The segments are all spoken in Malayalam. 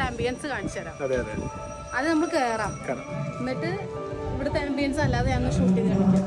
ഇവിടുത്തെ ആംബിയൻസ് കാണിച്ചു തരാം. അതെ അതെ. അത് നമ്മൾ കയറാം എന്നിട്ട് ഇവിടുത്തെ ആംബിയൻസ് അല്ലാതെ ഞങ്ങൾ ഷൂട്ട് ചെയ്ത് കാണിക്കാം.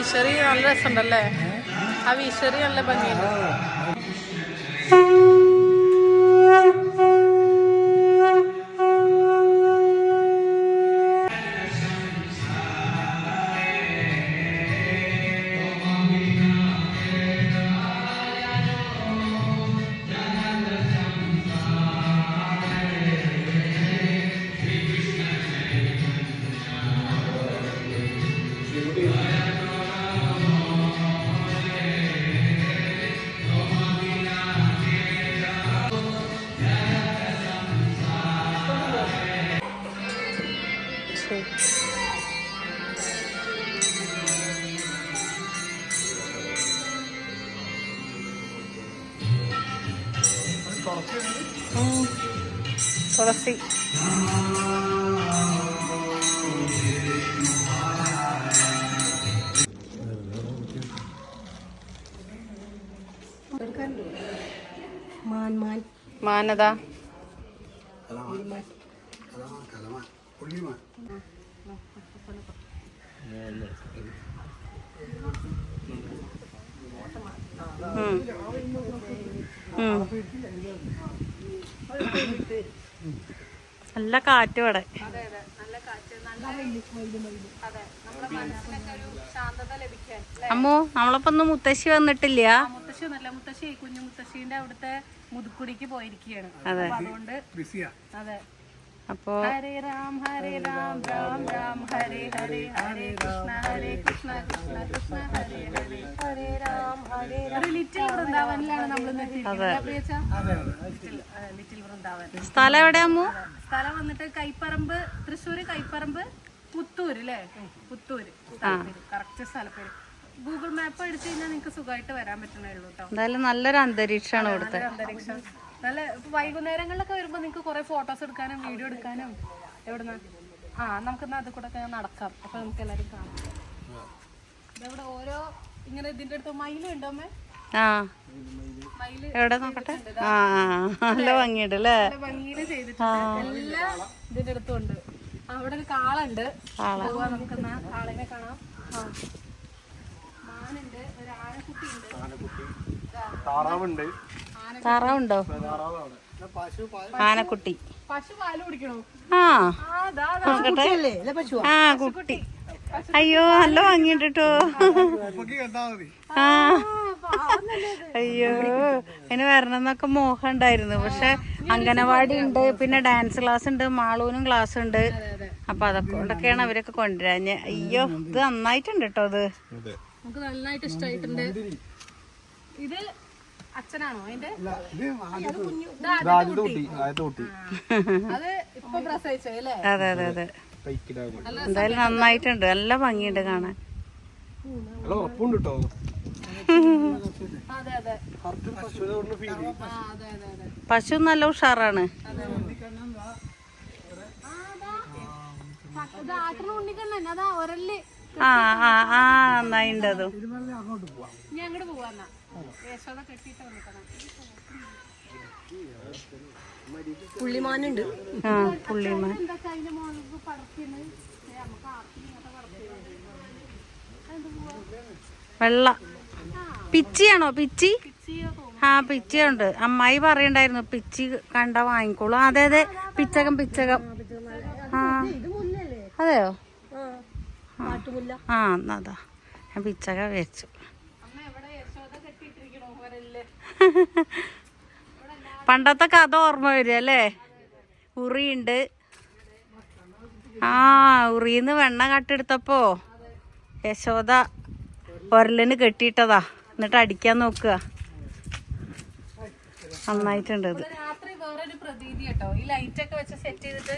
വിഷറി നല്ല രസമുണ്ടല്ലേ? ആ വിഷറി നല്ല ഭംഗിയുണ്ട്. തുളസി. മാനത. ഉം. നല്ല കാറ്റും അവിടെ അതെ അതെ. നല്ല കാറ്റ്. നല്ല അതെ നമ്മുടെ മനസ്സിനൊക്കെ ഒരു ശാന്തത ലഭിക്കാൻ അല്ലേ? അമ്മോ നമ്മളിപ്പോ ഒന്നും മുത്തശ്ശി വന്നിട്ടില്ല. മുത്തശ്ശി ഒന്നല്ല മുത്തശ്ശി കുഞ്ഞു മുത്തശ്ശിന്റെ അവിടുത്തെ മുതുക്കുടിക്ക് പോയിരിക്കുകയാണ്. അതുകൊണ്ട് അതെ. അപ്പോ ഹരേ രാം ഹരേ രാം രാം രാം ഹരേ ഹരേ ഹരേ കൃഷ്ണ ഹരേ കൃഷ്ണ കൃഷ്ണ കൃഷ്ണ ഹരേ ഹരേ ഹരേ രാം ഹരേ രാം. ഒരു ലിറ്റിൽ വൃന്ദാവനിലാണ് നമ്മൾ ലിറ്റിൽ ലിറ്റിൽ വൃന്ദാവൻ. സ്ഥലം എവിടെയാമോ അമ്മു? സ്ഥലം വന്നിട്ട് കൈപ്പറമ്പ് തൃശ്ശൂര് കൈപ്പറമ്പ് പുത്തൂര് അല്ലേ പുത്തൂര് കറക്റ്റ് സ്ഥലപ്പേര് ഗൂഗിൾ മാപ്പ് എടുത്തു കഴിഞ്ഞാൽ നിങ്ങൾക്ക് സുഖമായിട്ട് വരാൻ പറ്റണേ ഉള്ളൂ കേട്ടോ എന്തായാലും നല്ലൊരു അന്തരീക്ഷമാണ് ഇവിടുത്തെ. അന്തരീക്ഷം. നല്ല ഇപ്പൊ വൈകുന്നേരങ്ങളിലൊക്കെ വരുമ്പോ നിങ്ങൾക്ക് കുറെ ഫോട്ടോസ് എടുക്കാനും വീഡിയോ എടുക്കാനും എവിടുന്ന? ആ നമുക്ക് അത് കൂടെ ഒക്കെ നടക്കാം. അപ്പൊ നമുക്ക് എല്ലാരും കാണാം. ഇതവിടെ ഓരോ ഇങ്ങനെ ഇതിന്റെ അടുത്ത് മയിലുണ്ടോ അമ്മേ? ആ. മയിൽ എവിടെ നോക്കട്ടെ? ആ നല്ല ഭംഗിയുണ്ട് അല്ലേ? ഭംഗിയിൽ ചെയ്തിട്ടുണ്ട്. എല്ലാം ഇതിന്റെ അടുത്തും ഉണ്ട്. അവിടെ ഒരു കാളുണ്ട്. നമുക്ക് നമുക്കെന്നാ കാളിനെ കാണാം. ആ. മാനുണ്ട് ഒരു ആനക്കുട്ടി. ഉണ്ട് താറാവുണ്ട്. താറാവുണ്ടോ? ആനക്കുട്ടി പശു പാൽ കുടിക്കണോ? ആ. ആ നോക്കട്ടെ. കുട്ടി. അയ്യോ നല്ല വാങ്ങിട്ടോ ആ അയ്യോ അതിന് വരണം എന്നൊക്കെ മോഹം ഉണ്ടായിരുന്നു പക്ഷെ അംഗനവാടി ഉണ്ട് പിന്നെ ഡാൻസ് ക്ലാസ് ഉണ്ട് മാളൂനും ക്ലാസ് ഉണ്ട്. അപ്പൊ അതൊക്കെ കൊണ്ടൊക്കെയാണ് അവരൊക്കെ കൊണ്ടുവരാഞ്ഞ് അയ്യോ ഇത് നന്നായിട്ടുണ്ട് കേട്ടോ ഇത്. നമുക്ക് നന്നായിട്ട് ഇഷ്ടമായിട്ടുണ്ട് ഇത് അച്ഛനാണോ അതിന്റെ? അത് ഇപ്പൊ അല്ലേ? അതെ അതെ അതെ. എന്തായാലും നന്നായിട്ടുണ്ട്. നല്ല ഭംഗിയുണ്ട് കാണാൻ. ഉറപ്പുണ്ട് കേട്ടോ അതെ അതെ. പശുവിനെ കൊണ്ട് ഫീൽ ആ അതെ അതെ അതെ. പശു നല്ല ഉഷാറാണ്. ആ, ആ ആ ആ നന്നായിണ്ട് അതും. ഞാൻ അങ്ങോട്ട് പോവാ പുള്ളിമാനുണ്ട്. ആ പുള്ളിമാൻ. വെള്ള. പിച്ചിയാണോ പിച്ചി? ആ പിച്ചിയുണ്ട്. അമ്മായി പറയണ്ടായിരുന്നു പിച്ചി കണ്ട വാങ്ങിക്കോളൂ. അതെ അതെ. പിച്ചകം പിച്ചകം. ആ. അതെയോ? ആ എന്നാ പിച്ചക വെച്ചു അമ്മ എവിടെ യശോദ കെട്ടിയിട്ടിരിക്കണോ ഒരൽ പണ്ടത്തെ കഥ ഓർമ്മ വരിക അല്ലേ? ഉറിയുണ്ട്. ആ ഉറിന്ന് വെണ്ണ കട്ടെടുത്തപ്പോ യശോദ ഒരലിന് കെട്ടിയിട്ടതാ. എന്നിട്ട് അടിക്കാൻ നോക്കുക. നന്നായിട്ടുണ്ട് ഇത് രാത്രി വേറൊരു പ്രതീതി കേട്ടോ. ഈ ലൈറ്റ് ഒക്കെ വെച്ച് സെറ്റ് ചെയ്തിട്ട്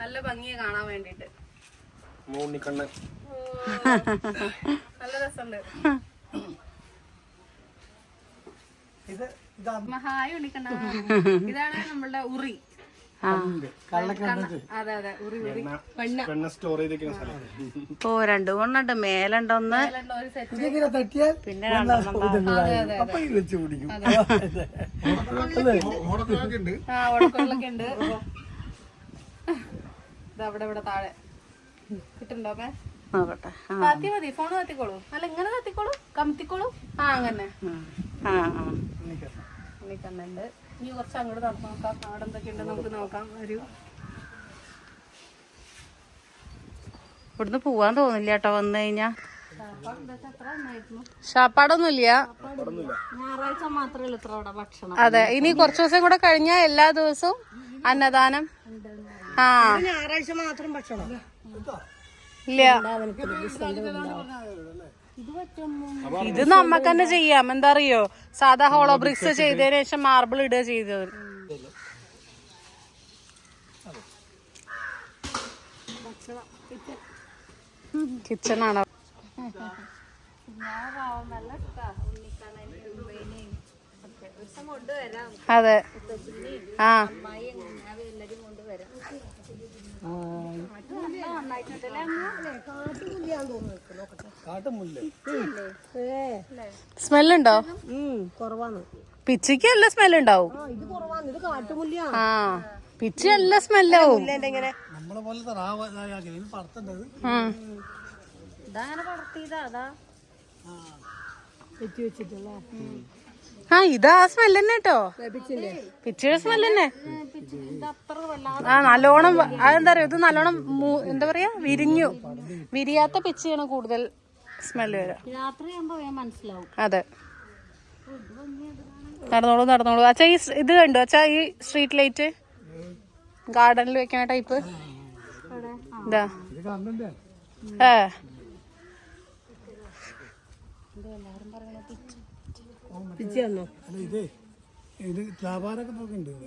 നല്ല ഭംഗിയെ കാണാൻ വേണ്ടിട്ട് നല്ല രസമുണ്ട്. മഹായ ഇതാണ്. നമ്മളുടെ ഉറി. ഓ രണ്ടു കൊണ്ടുണ്ട്. മേലുണ്ടൊന്ന്. പിന്നെ ഇത് അവിടെ ഇവിടെ താഴെ. കിട്ടുന്നുണ്ടോ അമ്മേ നോക്കട്ടെ. ഫോൺ താത്തിക്കോളൂ. അല്ല ഇങ്ങനെ കത്തിക്കോളൂ കമത്തിക്കോളൂ? ആ അങ്ങനെ. ആ ആ. ഉണ്ണിക്കണ്ണുണ്ട് ഇനി കുറച്ച് അങ്ങോട്ട് നടന്നു നോക്കാം. അവിടെ എന്തൊക്കെയുണ്ട് നമുക്ക് നോക്കാം. ഒരു ഇവിടുന്ന് പോവാൻ തോന്നില്ല കേട്ടോ വന്നു കഴിഞ്ഞാ. ഷാപ്പാടൊന്നുമില്ല. ഞായറാഴ്ച മാത്രമേ ഇത്ര അവിടെ ഭക്ഷണം. അതെ ഇനി കുറച്ച് ദിവസം കൂടെ കഴിഞ്ഞാൽ എല്ലാ ദിവസവും അന്നദാനം. ആ. ഞായറാഴ്ച മാത്രം ഭക്ഷണം. ഇല്ല. ഇത് നമ്മക്ക് തന്നെ ചെയ്യാം. എന്താ അറിയോ? സാധാ ഹോളോ ബ്രിക്സ് ചെയ്തതിനു ശേഷം മാർബിൾ ഇടുക ചെയ്തത്. കിച്ചൺ ആണ്? അതെ. ആ. സ്മെല്ലുണ്ടോ? കുറവാണ്. പിച്ചിക്ക് നല്ല സ്മെൽ ഉണ്ടാവും ആ ഇത് കുറവാണ്. ഇത് കാട്ടുമുല്ല. ആ പിച്ചി നല്ല സ്മെല്ലാവും. ഇതങ്ങനെ പടർത്തിയതാ അതാ. വെച്ച് വെച്ചിട്ടുള്ള. ആ ഇതാ സ്മെൽ തന്നെ കേട്ടോ പിച്ചിയുടെ സ്മെൽ തന്നെ. ആ നല്ലോണം അതെന്താ പറയാ ഇത് നല്ലോണം എന്താ പറയാ വിരിഞ്ഞു. വിരിയാത്ത പിച്ചിയാണ് കൂടുതൽ സ്മെൽ ആകുമ്പോ അതെ. നടന്നോളൂ നടന്നോളൂ. അച്ഛാ ഈ ഇത് കണ്ടു? അച്ഛാ ഈ സ്ട്രീറ്റ് ലൈറ്റ് ഗാർഡനിൽ വെക്കണ ടൈപ്പ് ഇതാ. ഏ. പിച്ച് തന്നോ അല്ല ഇതേ ഇത് വ്യാപാരമൊക്കെ നോക്കുന്നുണ്ട്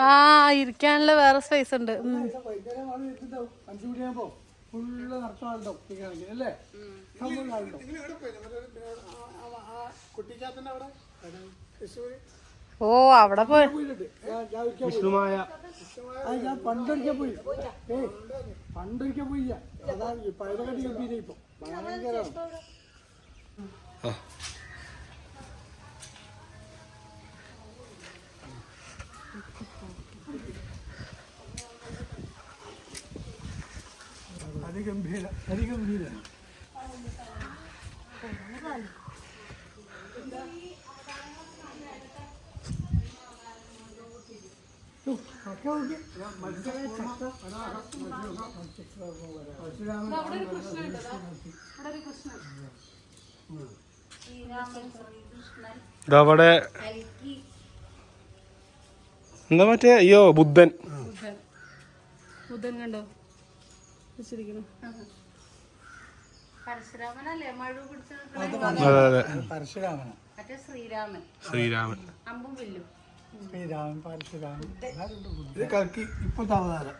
ആ ഇരിക്കാനുള്ള വേറെ സ്പേസ് ഉണ്ട്. ഓ അവിടെ പോയി. പോയിട്ടുണ്ട്. ഞാൻ ഞാൻ പോയി. വിഷ്ണുമായ. ആ, ഞാൻ പണ്ടൊരിക്കൽ പോയി. ഏയ് പണ്ടൊരിക്കൽ പോയി അതാണ് ഇപ്പൊ. ഭയങ്കരമാണ്. അതിഗംഭീര അതിഗംഭീര. അവിടെ എന്താ മറ്റേ? അയ്യോ ബുദ്ധൻ. ബുദ്ധൻ കണ്ടോ? വെച്ചിരിക്കുന്നു പരശുരാമനല്ലേ? മഴ പിടിച്ച അതെ അതെ പരശുരാമനാണ് മറ്റേ ശ്രീരാമൻ. ശ്രീരാമൻ. അമ്പും വില്ലും. ശ്രീരാമൻ പരശുരാമൻ. ഇത് കൽക്കി ഇപ്പോഴത്തെ അവതാരം.